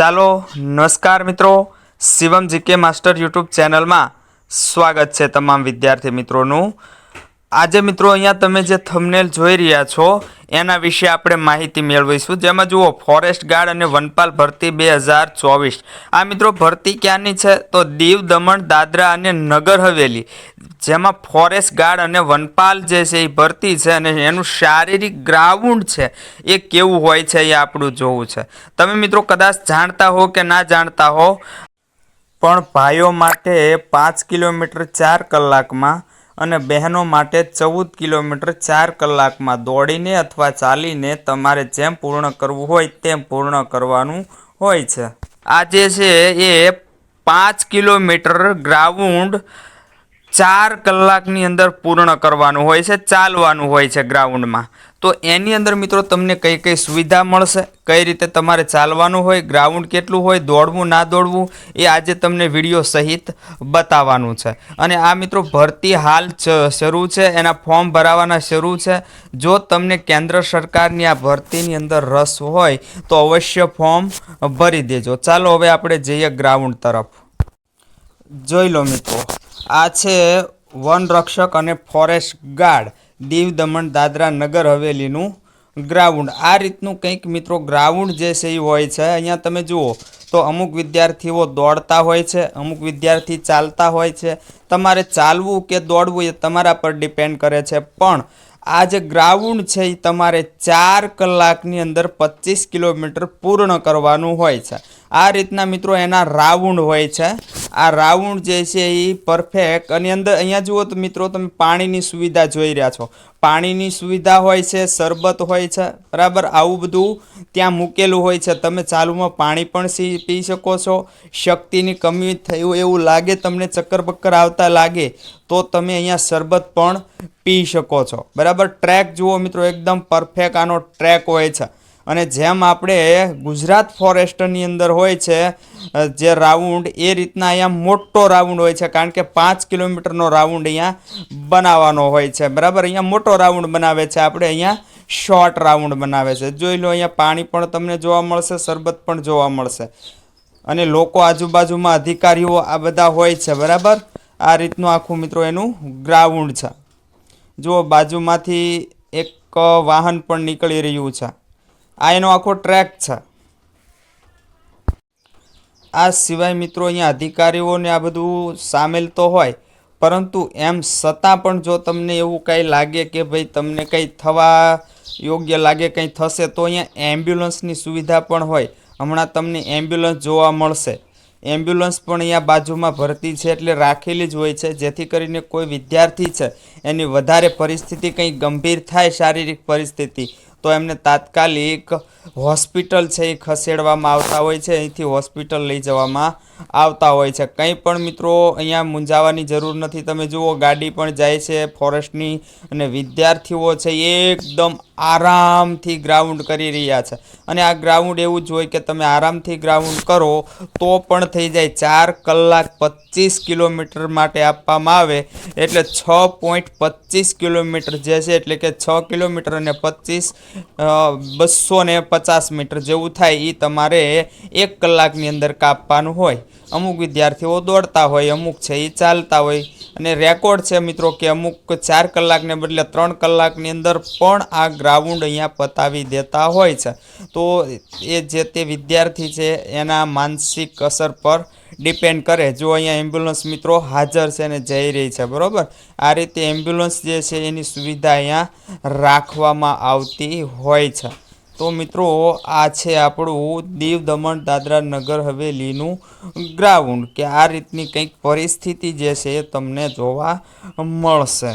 ચાલો નમસ્કાર મિત્રો. શિવમ જીકે માસ્ટર યુટ્યુબ ચેનલમાં સ્વાગત છે તમામ વિદ્યાર્થી મિત્રોનું. આજે મિત્રો અહીંયા તમે જે થંબનેલ જોઈ રહ્યા છો, એના વિશે આપણે માહિતી મેળવીશું. જેમાં જુઓ ફોરેસ્ટ ગાર્ડ અને વનપાલ ભરતી બે હજાર ચોવીસ. આ મિત્રો ભરતી ક્યાંની છે? તો દીવ, દમણ, દાદરા અને નગર હવેલી. જેમાં ફોરેસ્ટ ગાર્ડ અને વનપાલ જે છે એ ભરતી છે અને એનું શારીરિક ગ્રાઉન્ડ છે એ કેવું હોય છે એ આપણું જોવું છે. તમે મિત્રો કદાચ જાણતા હો કે ના જાણતા હો, પણ ભાઈઓ માટે પાંચ કિલોમીટર ચાર કલાકમાં અને બહેનો માટે ચૌદ કિલોમીટર ચાર કલાકમાં દોડીને અથવા ચાલીને તમારે જેમ પૂર્ણ કરવું હોય તેમ પૂર્ણ કરવાનું હોય છે. આ જે છે એ પાંચ કિલોમીટર ગ્રાઉન્ડ ચાર કલાકની અંદર પૂર્ણ કરવાનું હોય છે, ચાલવાનું હોય છે ગ્રાઉન્ડમાં. તો એની અંદર મિત્રો તમને કઈ કઈ સુવિધા મળશે, કઈ રીતે તમારે ચાલવાનું હોય, ગ્રાઉન્ડ કેટલું હોય, દોડવું, ના દોડવું, એ આજે તમને વીડિયો સહિત બતાવવાનું છે. અને આ મિત્રો ભરતી હાલ શરૂ છે, એના ફોર્મ ભરાવાના શરૂ છે. જો તમને કેન્દ્ર સરકારની આ ભરતીની અંદર રસ હોય, તો અવશ્ય ફોર્મ ભરી દેજો. ચાલો હવે આપણે જઈએ ગ્રાઉન્ડ તરફ. જોઈ લો મિત્રો. આ છે વન રક્ષક અને ફોરેસ્ટ ગાર્ડ. દીવ, દમણ, દાદરા, નગર, હવેલીનું ગ્રાઉન્ડ. આ રીતનું કંઈક મિત્રો ગ્રાઉન્ડ જે છે એ હોય છે. અહીંયા તમે જુઓ તો અમુક વિદ્યાર્થીઓ દોડતા હોય છે, અમુક વિદ્યાર્થી ચાલતા હોય છે. તમારે ચાલવું કે દોડવું એ તમારા પર ડિપેન્ડ કરે છે. પણ આ જે ગ્રાઉન્ડ છે એ તમારે ચાર કલાકની અંદર પચીસ કિલોમીટર પૂર્ણ કરવાનું હોય છે. આ રીતના મિત્રો એના રાઉન્ડ હોય છે. આ રાઉન્ડ જે છે એ પરફેક્ટ અને અંદર અહીંયા જુઓ તો મિત્રો તમે પાણીની સુવિધા જોઈ રહ્યા છો. પાણીની સુવિધા હોય છે, શરબત હોય છે, બરાબર? આવું બધું ત્યાં મૂકેલું હોય છે. તમે ચાલુમાં પાણી પણ પી શકો છો. શક્તિની કમી થયું એવું લાગે, તમને ચક્કર બક્કર આવતા લાગે, તો તમે અહીંયા શરબત પણ પી શકો છો. બરાબર? ટ્રેક જુઓ મિત્રો, એકદમ પરફેક્ટ આનો ટ્રેક હોય છે. અને જેમ આપણે ગુજરાત ફોરેસ્ટની અંદર હોય છે જે રાઉન્ડ, એ રીતના અહીંયા મોટો રાઉન્ડ હોય છે, કારણ કે પાંચ કિલોમીટરનો રાઉન્ડ અહીંયા બનાવવાનો હોય છે. બરાબર? અહીંયા મોટો રાઉન્ડ બનાવે છે. આપણે અહીંયા શોર્ટ રાઉન્ડ બનાવે છે. જોઈ લો, અહીંયા પાણી પણ તમને જોવા મળશે, શરબત પણ જોવા મળશે. અને લોકો આજુબાજુમાં અધિકારીઓ આ બધા હોય છે. બરાબર? આ રીતનું આખું મિત્રો એનું ગ્રાઉન્ડ છે. જુઓ, બાજુમાંથી એક વાહન પણ નીકળી રહ્યું છે. આ એનો આખો ટ્રેક છે. આ સિવાય મિત્રો અહીંયા અધિકારીઓને આ બધું સામેલ તો હોય, પરંતુ એમ છતાં પણ જો તમને એવું કંઈ લાગે કે ભાઈ તમને કંઈ થવા યોગ્ય લાગે કંઈ થશે, તો અહીંયા એમ્બ્યુલન્સની સુવિધા પણ હોય. હમણાં તમને એમ્બ્યુલન્સ જોવા મળશે. એમ્બ્યુલન્સ પણ અહીંયા બાજુમાં ભરતી છે એટલે રાખેલી જ હોય છે, જેથી કરીને કોઈ વિદ્યાર્થી છે, એની વધારે પરિસ્થિતિ કંઈ ગંભીર થાય શારીરિક પરિસ્થિતિ. તો એમને તાત્કાલિક હોસ્પિટલ છે એ ખસેડવામાં આવતા હોય છે. અહીંથી હોસ્પિટલ લઈ જવામાં આવતા હોય છે. કંઈ પણ મિત્રો અહીંયા મૂંઝાવાની જરૂર નથી. તમે જુઓ, ગાડી પણ જાય છે ફોરેસ્ટની અને વિદ્યાર્થીઓ છે એકદમ આરામથી ગ્રાઉન્ડ કરી રહ્યા છે. અને આ ગ્રાઉન્ડ એવું જ હોય કે તમે આરામથી ગ્રાઉન્ડ કરો તો પણ થઈ જાય. ચાર કલાક પચીસ કિલોમીટર માટે આપવામાં આવે. એટલે છ પોઈન્ટ પચીસ કિલોમીટર જે છે, એટલે કે છ કિલોમીટર અને પચીસ બસો ને પચાસ મીટર જેવું થાય એ તમારે એક કલાકની અંદર કાપવાનું હોય. અમુક વિદ્યાર્થીઓ દોડતા હોય, અમુક છે એ ચાલતા હોય. અને રેકોર્ડ છે મિત્રો કે અમુક ચાર કલાકને બદલે ત્રણ કલાકની અંદર પણ આ ગ્રાઉન્ડ અહીંયા પતાવી દેતા હોય છે. તો એ જે તે વિદ્યાર્થી છે, એના માનસિક અસર પર ડિપેન્ડ કરે. જો અહીંયા એમ્બ્યુલન્સ મિત્રો હાજર છે ને જઈ રહી છે, બરાબર? આ રીતે એમ્બ્યુલન્સ જે છે, એની સુવિધા અહીંયા રાખવામાં આવતી હોય છે. તો મિત્રો, આ છે આપણું દીવ દમણ દાદરા નગર હવેલીનું ગ્રાઉન્ડ, કે આ રીતની કંઈક પરિસ્થિતિ જે છે એ તમને જોવા મળશે.